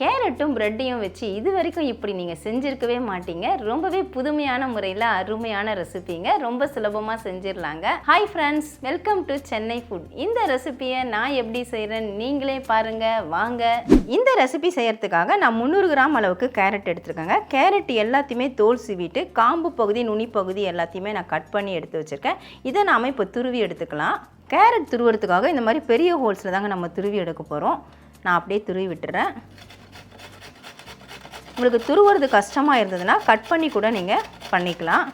கேரட்டும் ப்ரெட்டையும் வச்சு இது வரைக்கும் இப்படி நீங்கள் செஞ்சுருக்கவே மாட்டீங்க. ரொம்பவே புதுமையான முறையில் அருமையான ரெசிபிங்க. ரொம்ப சுலபமாக செஞ்சிடலாங்க hi friends welcome to Chennai food இந்த ரெசிபியை நான் எப்படி செய்கிறேன்னு நீங்களே பாருங்கள் வாங்க. இந்த ரெசிபி செய்யறதுக்காக நான் முந்நூறு கிராம் அளவுக்கு கேரட் எடுத்துருக்கேங்க. கேரட் எல்லாத்தையுமே தோல் சீவிட்டு காம்பு பகுதி நுனி பகுதி எல்லாத்தையுமே நான் கட் பண்ணி எடுத்து வச்சுருக்கேன். இதை நாம் இப்போ துருவி எடுத்துக்கலாம். கேரட் துருவுறதுக்காக இந்த மாதிரி பெரிய ஹோல்ஸில் தாங்க நம்ம துருவி எடுக்க போகிறோம் நான் அப்படியே துருவி விட்டுறேன். உங்களுக்கு துருவுறது கஷ்டமாக இருந்ததுன்னா கட் பண்ணி கூட நீங்கள் பண்ணிக்கலாம்.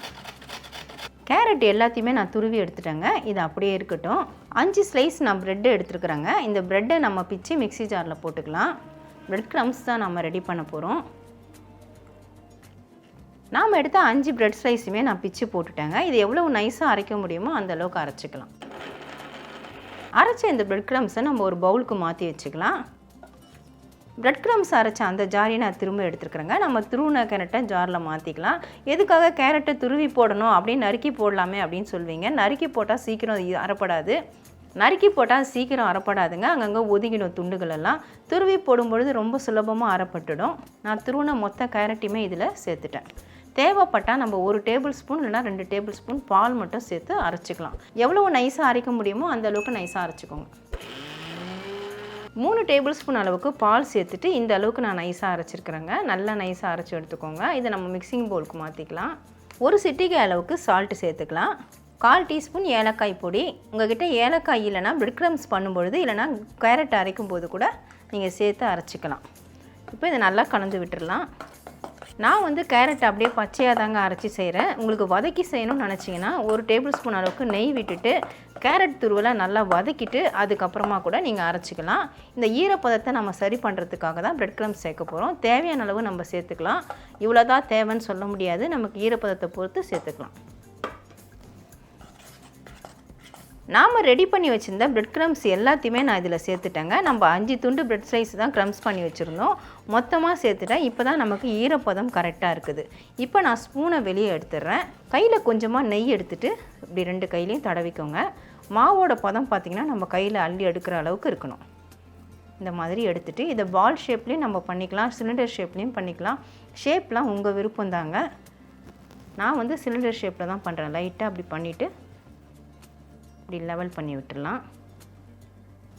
கேரட் எல்லாத்தையுமே நான் துருவி எடுத்துட்டேங்க. இது அப்படியே இருக்கட்டும். அஞ்சு ஸ்லைஸ் நான் ப்ரெட்டு எடுத்துருக்குறேங்க. இந்த ப்ரெட்டை நம்ம பிச்சு மிக்ஸி ஜாரில் போட்டுக்கலாம். ப்ரெட் க்ரம்ஸ் தான் நம்ம ரெடி பண்ண போகிறோம் நாம் எடுத்த அஞ்சு ப்ரெட் ஸ்லைஸுமே நான் பிச்சு போட்டுட்டேங்க. இது எவ்வளோ நைஸாக அரைக்க முடியுமோ அந்தளவுக்கு அரைச்சிக்கலாம். அரைச்ச இந்த ப்ரெட் க்ரம்ஸை நம்ம ஒரு பவுலுக்கு மாற்றி வச்சுக்கலாம். பிரெட் க்ரம்ஸ் அரைச்ச அந்த ஜாரியை நான் திரும்ப எடுத்துருக்குறேங்க. நம்ம துருவின கேரட்டை ஜாரில் மாற்றிக்கலாம் எதுக்காக கேரட்டை துருவி போடணும் அப்படின்னு நறுக்கி போடலாமே அப்படின்னு சொல்வீங்க. நறுக்கி போட்டால் சீக்கிரம் இது நறுக்கி போட்டால் சீக்கிரம் அரைப்படாதுங்க அங்கங்கே ஒதுங்கிடும் துண்டுகள் எல்லாம். துருவி போடும்பொழுது ரொம்ப சுலபமாக அறப்பட்டுடும். நான் துருவின மொத்த கேரட்டையுமே இதில் சேர்த்துட்டேன். தேவைப்பட்டால் நம்ம ஒரு டேபிள் ஸ்பூன் இல்லைனா ரெண்டு டேபிள் ஸ்பூன் பால் மட்டும் சேர்த்து அரைச்சிக்கலாம். எவ்வளோ நைஸாக அரைக்க முடியுமோ அந்தளவுக்கு நைஸாக அரைச்சிக்கோங்க. மூணு டேபிள் ஸ்பூன் அளவுக்கு பால் சேர்த்துட்டு இந்த அளவுக்கு நான் நைஸாக அரைச்சிருக்கிறேங்க. நல்லா நைஸாக அரைச்சி எடுத்துக்கோங்க. இதை நம்ம மிக்சிங் பவுலுக்கு மாற்றிக்கலாம் ஒரு சிட்டிகை அளவுக்கு சால்ட்டு சேர்த்துக்கலாம். கால் டீஸ்பூன் ஏலக்காய் பொடி. உங்ககிட்ட ஏலக்காய் இல்லைனா பிரெட் க்ரம்ஸ் பண்ணும்பொழுது இல்லைனா கேரட் அரைக்கும் போது கூட நீங்கள் சேர்த்து அரைச்சிக்கலாம். இப்போ இதை நல்லா கலந்து விட்டுடலாம். நான் வந்து கேரட் அப்படியே பச்சையாக தாங்க அரைச்சி செய்கிறேன் உங்களுக்கு வதக்கி செய்யணும்னு நினச்சிங்கன்னா ஒரு டேபிள் ஸ்பூன் அளவுக்கு நெய் விட்டுட்டு கேரட் துருவலை நல்லா வதக்கிட்டு அதுக்கப்புறமா கூட நீங்கள் அரைச்சிக்கலாம். இந்த ஈரப்பதத்தை நம்ம சரி பண்ணுறதுக்காக தான் பிரெட் க்ரம்ஸ் சேர்க்க போகிறோம் தேவையான அளவு நம்ம சேர்த்துக்கலாம். இவ்வளோ தான் தேவைன்னு சொல்ல முடியாது. நமக்கு ஈரப்பதத்தை பொறுத்து சேர்த்துக்கலாம். நாம் ரெடி பண்ணி வச்சுருந்த பிரெட் க்ரம்ஸ் எல்லாத்தையுமே நான் இதில் சேர்த்துட்டேங்க. நம்ம அஞ்சு துண்டு பிரெட் ஸ்லைஸ் தான் க்ரம்ஸ் பண்ணி வச்சுருந்தோம். மொத்தமாக சேர்த்துட்டேன் இப்போ தான் நமக்கு ஈரப்பதம் கரெக்டாக இருக்குது. இப்போ நான் ஸ்பூனை வெளியே எடுத்துடுறேன். கையில் கொஞ்சமாக நெய் எடுத்துகிட்டு இப்படி ரெண்டு கையிலையும் தடவிக்கோங்க. மாவோட பதம் பார்த்திங்கன்னா நம்ம கையில் அள்ளி எடுக்கிற அளவுக்கு இருக்கணும். இந்த மாதிரி எடுத்துகிட்டு இதை பால் ஷேப்லேயும் நம்ம பண்ணிக்கலாம் சிலிண்டர் ஷேப்லேயும் பண்ணிக்கலாம். ஷேப்லாம் உங்கள் விருப்பம் தாங்க. நான் வந்து சிலிண்டர் ஷேப்பில் தான் பண்ணுறேன் லைட்டாக அப்படி பண்ணிவிட்டு இப்படி லெவல் பண்ணி விட்டுடலாம்.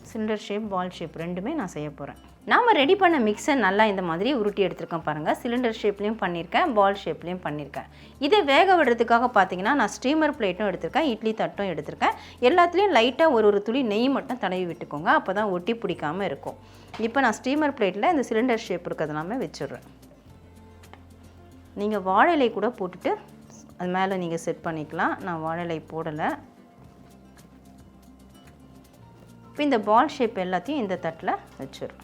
சிலிண்டர் ஷேப் பால் ஷேப் ரெண்டுமே நான் செய்ய போகிறேன் நாம் ரெடி பண்ண மிக்சர் நல்லா இந்த மாதிரி உருட்டி எடுத்துருக்கோம் பாருங்கள் சிலிண்டர் ஷேப்லேயும் பண்ணியிருக்கேன் பால் ஷேப்லேயும் பண்ணியிருக்கேன். இதை வேக விடுறதுக்காக பார்த்தீங்கன்னா நான் ஸ்டீமர் பிளேட்டும் எடுத்திருக்கேன் இட்லி தட்டும் எடுத்திருக்கேன். எல்லாத்துலேயும் லைட்டாக ஒரு ஒரு துளி நெய் மட்டும் தடவி விட்டுக்கோங்க அப்போ தான் ஒட்டி பிடிக்காமல் இருக்கும். இப்போ நான் ஸ்டீமர் பிளேட்டில் இந்த சிலிண்டர் ஷேப் இருக்கிறதுனாமே வச்சுடுறேன். நீங்கள் வாழை கூட போட்டுட்டு அது மேலே நீங்கள் செட் பண்ணிக்கலாம். நான் வாழை போடலை. இப்போ இந்த பால் ஷேப் எல்லாத்தையும் இந்த தட்டில் வச்சிடும்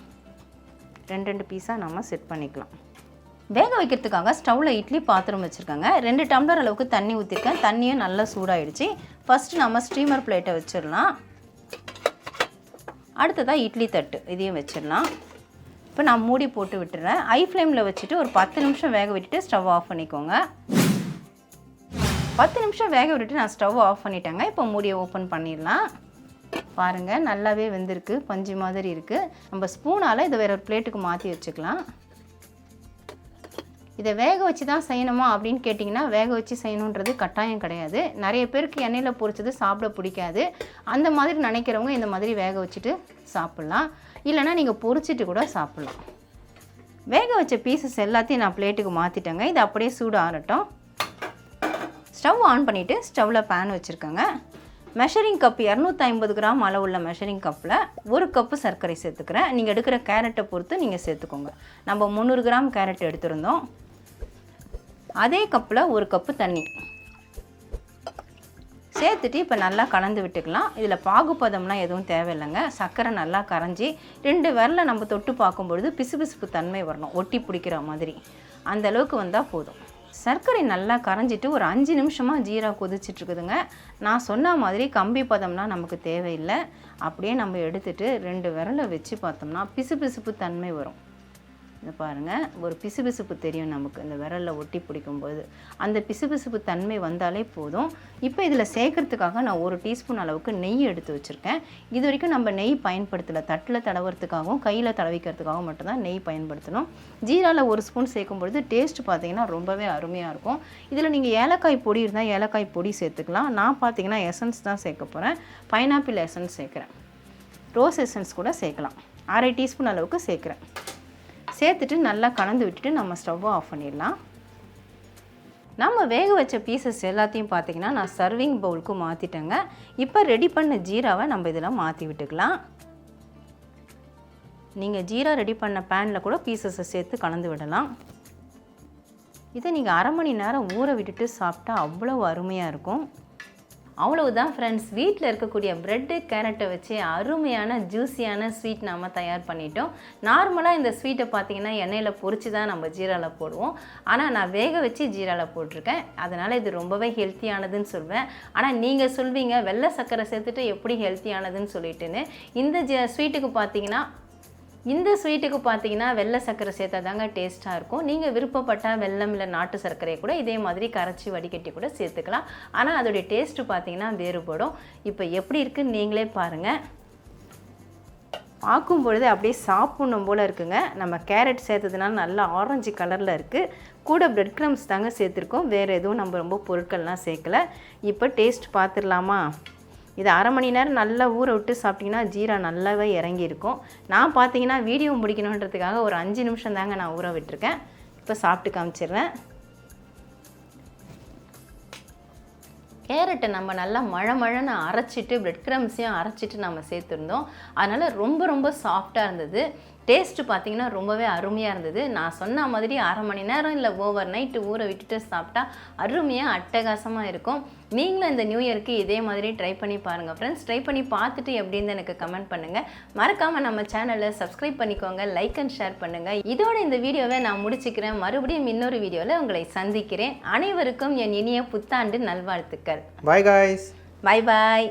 ரெண்டு ரெண்டு பீஸாக நம்ம செட் பண்ணிக்கலாம். வேக வைக்கிறதுக்காக ஸ்டவ்வில் இட்லி பாத்திரம் வச்சுருக்காங்க. ரெண்டு டம்ளர் அளவுக்கு தண்ணி ஊற்றிருக்கேன் தண்ணியும் நல்லா சூடாயிடுச்சு. ஃபஸ்ட்டு நம்ம ஸ்டீமர் பிளேட்டை வச்சிடலாம் அடுத்ததாக இட்லி தட்டு. இதையும் வச்சிடலாம் இப்போ நான் மூடி போட்டு விட்டுறேன். ஐ ஃப்ளேமில் வச்சுட்டு ஒரு பத்து நிமிஷம் வேக விட்டுட்டு ஸ்டவ் ஆஃப் பண்ணிக்கோங்க. பத்து நிமிஷம் வேக விட்டுட்டு நான் ஸ்டவ் ஆஃப் பண்ணிட்டேங்க. இப்போ மூடியை ஓப்பன் பண்ணிடலாம். பாருங்கள் நல்லாவே வெந்திருக்கு. பஞ்சு மாதிரி இருக்குது நம்ம ஸ்பூனால் இதை வேற ஒரு பிளேட்டுக்கு மாற்றி வச்சுக்கலாம். இதை வேக வச்சு தான் செய்யணுமா அப்படின்னு கேட்டிங்கன்னா வேக வச்சு செய்யணுன்றது கட்டாயம் கிடையாது. நிறைய பேருக்கு எண்ணெயில் பொரிச்சது சாப்பிட பிடிக்காது. அந்த மாதிரி நினைக்கிறவங்க இந்த மாதிரி வேக வச்சுட்டு சாப்பிட்லாம். இல்லைனா நீங்கள் பொரிச்சிட்டு கூட சாப்பிட்லாம். வேக வச்ச பீசஸ் எல்லாத்தையும் நான் பிளேட்டுக்கு மாற்றிட்டேங்க இது அப்படியே சூடு ஆறட்டும். ஸ்டவ் ஆன் பண்ணிவிட்டு ஸ்டவ்வில் பேன் வச்சுருக்கேங்க. மெஷரிங் கப் இரநூத்தி ஐம்பது கிராம் அளவுள்ள மெஷரிங் கப்பில் ஒரு கப்பு சர்க்கரை சேர்த்துக்கிறேன். நீங்கள் எடுக்கிற கேரட்டை பொறுத்து நீங்கள் சேர்த்துக்கோங்க. நம்ம முந்நூறு கிராம் கேரட் எடுத்திருந்தோம். அதே கப்பில் ஒரு கப்பு தண்ணி. சேர்த்துட்டு இப்போ நல்லா கலந்து விட்டுக்கலாம். இதில் பாகுபதம்லாம் எதுவும் தேவையில்லைங்க. சர்க்கரை நல்லா கரைஞ்சி ரெண்டு விரல நம்ம தொட்டு பார்க்கும்பொழுது பிசுபிசுப்பு தன்மை வரணும். ஒட்டி பிடிக்கிற மாதிரி. அந்தளவுக்கு வந்தால் போதும். சர்க்கரை நல்லா கரைஞ்சிட்டு ஒரு அஞ்சு நிமிஷமாக ஜீரா கொதிச்சிட்ருக்குதுங்க. நான் சொன்ன மாதிரி கம்பி பதம்லாம் நமக்கு தேவையில்லை. அப்படியே நம்ம எடுத்துகிட்டு ரெண்டு விரலை வச்சு பார்த்தோம்னா பிசு பிசுப்பு தன்மை வரும். இந்த பாருங்கள் ஒரு பிசுபிசுப்பு தெரியும் நமக்கு. இந்த விரலில் ஒட்டி பிடிக்கும்போது. அந்த பிசுபிசுப்பு தன்மை வந்தாலே போதும். இப்போ இதில் சேர்க்கறதுக்காக நான் ஒரு டீஸ்பூன் அளவுக்கு நெய் எடுத்து வச்சுருக்கேன். இது வரைக்கும் நம்ம நெய் பயன்படுத்தலை. தட்டில் தடவுறதுக்காகவும் கையில் தடவிக்கிறதுக்காகவும் மட்டும்தான் நெய் பயன்படுத்தணும். ஜீராவில் ஒரு ஸ்பூன் சேர்க்கும் பொழுது டேஸ்ட் பார்த்தீங்கன்னா ரொம்பவே அருமையாக இருக்கும். இதில் நீங்கள் ஏலக்காய் பொடி இருந்தால் ஏலக்காய் பொடி சேர்த்துக்கலாம். நான் பார்த்தீங்கன்னா எசன்ஸ் தான் சேர்க்க போகிறேன் பைனாப்பிள் எசன்ஸ் சேர்க்குறேன். ரோஸ் எசன்ஸ் கூட சேர்க்கலாம். அரை டீஸ்பூன் அளவுக்கு சேர்க்குறேன். சேர்த்துட்டு நல்லா கலந்து விட்டுட்டு நம்ம ஸ்டவ்வை ஆஃப் பண்ணிடலாம். நம்ம வேக வச்ச பீசஸ் எல்லாத்தையும் பார்த்தீங்கன்னா நான் சர்விங் பவுலுக்கு மாற்றிட்டேங்க இப்போ ரெடி பண்ண ஜீராவை நம்ம இதில் மாற்றி விட்டுக்கலாம். நீங்கள் ஜீரா ரெடி பண்ண பேனில் கூட பீசஸை சேர்த்து கலந்து விடலாம். இதை நீங்கள் அரை மணி நேரம் ஊற விட்டுட்டு சாப்பிட்டா அவ்வளோ அருமையாக இருக்கும். அவ்வளவுதான் ஃப்ரெண்ட்ஸ் வீட்டில் இருக்கக்கூடிய ப்ரெட்டு கேரட்டை வச்சு அருமையான ஜூஸியான ஸ்வீட் நாம் தயார் பண்ணிட்டோம். நார்மலாக இந்த ஸ்வீட்டை பார்த்தீங்கன்னா எண்ணெயில் பொரிச்சு தான் நம்ம ஜீராவில் போடுவோம். ஆனால் நான் வேக வச்சு ஜீராவில் போட்டிருக்கேன். அதனால் இது ரொம்பவே ஹெல்த்தியானதுன்னு சொல்வேன். ஆனால் நீங்கள் சொல்வீங்க வெள்ளை சர்க்கரை சேர்த்துட்டு எப்படி ஹெல்த்தியானதுன்னு சொல்லிட்டுன்னு. இந்த ஜ ஸ்வீட்டுக்கு பார்த்தீங்கன்னா இந்த ஸ்வீட்டுக்கு பார்த்தீங்கன்னா வெள்ளை சர்க்கரை சேர்த்தா தாங்க டேஸ்ட்டாக இருக்கும். நீங்கள் விருப்பப்பட்டால் வெள்ளம் இல்லை நாட்டு சர்க்கரையை கூட இதே மாதிரி கரைச்சி வடிகட்டி கூட சேர்த்துக்கலாம். ஆனால் அதோடைய டேஸ்ட்டு பார்த்தீங்கன்னா வேறுபடும். இப்போ எப்படி இருக்குன்னு நீங்களே பாருங்கள் பார்க்கும் பொழுது அப்படியே சாப்பிடணும் போல் இருக்குங்க. நம்ம கேரட் சேர்த்ததுனால நல்லா ஆரஞ்சு கலரில் இருக்குது கூட பிரெட் க்ரம்ஸ் தாங்க சேர்த்துருக்கோம். வேறு எதுவும் நம்ம ரொம்ப பொருட்கள்லாம் சேர்க்கல. இப்போ டேஸ்ட் பார்த்துடலாமா? இது அரை மணி நேரம் நல்லா ஊற விட்டு சாப்பிட்டிங்கன்னா ஜீரா நல்லாவே இறங்கி இருக்கும் நான் பார்த்தீங்கன்னா வீடியோ முடிக்கணுன்றதுக்காக ஒரு அஞ்சு நிமிஷம் தாங்க நான் ஊற விட்டுருக்கேன். இப்போ சாப்பிட்டு காமிச்சிடுறேன். கேரட்டை நம்ம நல்லா மழை மழைன்னு அரைச்சிட்டு பிரெட் க்ரம்ஸையும் அரைச்சிட்டு நம்ம சேர்த்துருந்தோம். அதனால் ரொம்ப ரொம்ப சாஃப்டாக இருந்தது. டேஸ்ட்டு பார்த்தீங்கன்னா ரொம்பவே அருமையாக இருந்தது. நான் சொன்ன மாதிரி அரை மணி நேரம் இல்லை ஓவர் நைட்டு ஊற விட்டுட்டு சாப்பிட்டா அருமையாக அட்டகாசமாக இருக்கும். நீங்களும் இந்த நியூ இயருக்கு இதே மாதிரி ட்ரை பண்ணி பாருங்கள் ஃப்ரெண்ட்ஸ் ட்ரை பண்ணி பார்த்துட்டு எப்படின்னு எனக்கு கமெண்ட் பண்ணுங்கள் மறக்காமல் நம்ம சேனலை சப்ஸ்கிரைப் பண்ணிக்கோங்க. லைக் அண்ட் ஷேர் பண்ணுங்கள் இதோட இந்த வீடியோவை நான் முடிச்சுக்கிறேன். மறுபடியும் இன்னொரு வீடியோவில் உங்களை சந்திக்கிறேன். அனைவருக்கும் என் இனிய புத்தாண்டு நல்வாழ்த்துக்கள். Bye guys bye bye